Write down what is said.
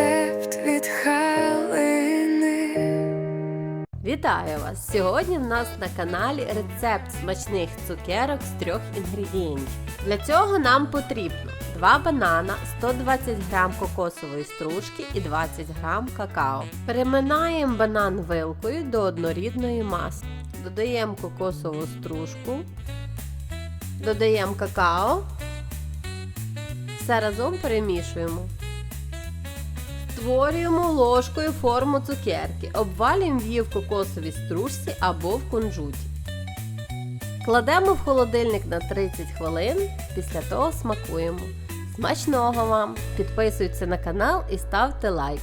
рецепт від Халини. Вітаю вас! Сьогодні в нас на каналі рецепт смачних цукерок з трьох інгредієнтів. Для цього нам потрібно 2 банана, 120 грам кокосової стружки і 20 грам какао. Переминаємо банан вилкою до однорідної маси. Додаємо кокосову стружку. Додаємо какао. Все разом перемішуємо. Створюємо ложкою форму цукерки. Обвалюємо її в кокосовій стружці або в кунжуті. Кладемо в холодильник на 30 хвилин, після того смакуємо. Смачного вам! Підписуйтесь на канал і ставте лайк.